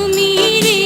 তুমি হৃদয়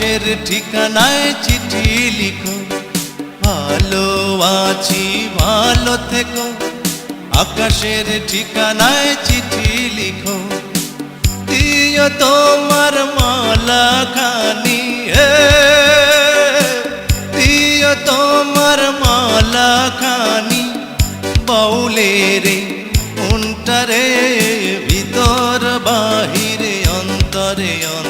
আকাশের ঠিকানায় চিঠি লিখো। ভালো আছি, ভালো থেকো। আকাশের ঠিকানায় চিঠি লিখো। দিও তোমার মালা খানি দিও তোমার মালা খানি বাউলেরে উন্টারে ভিতর বাহিরে, অন্তরে অন্তরে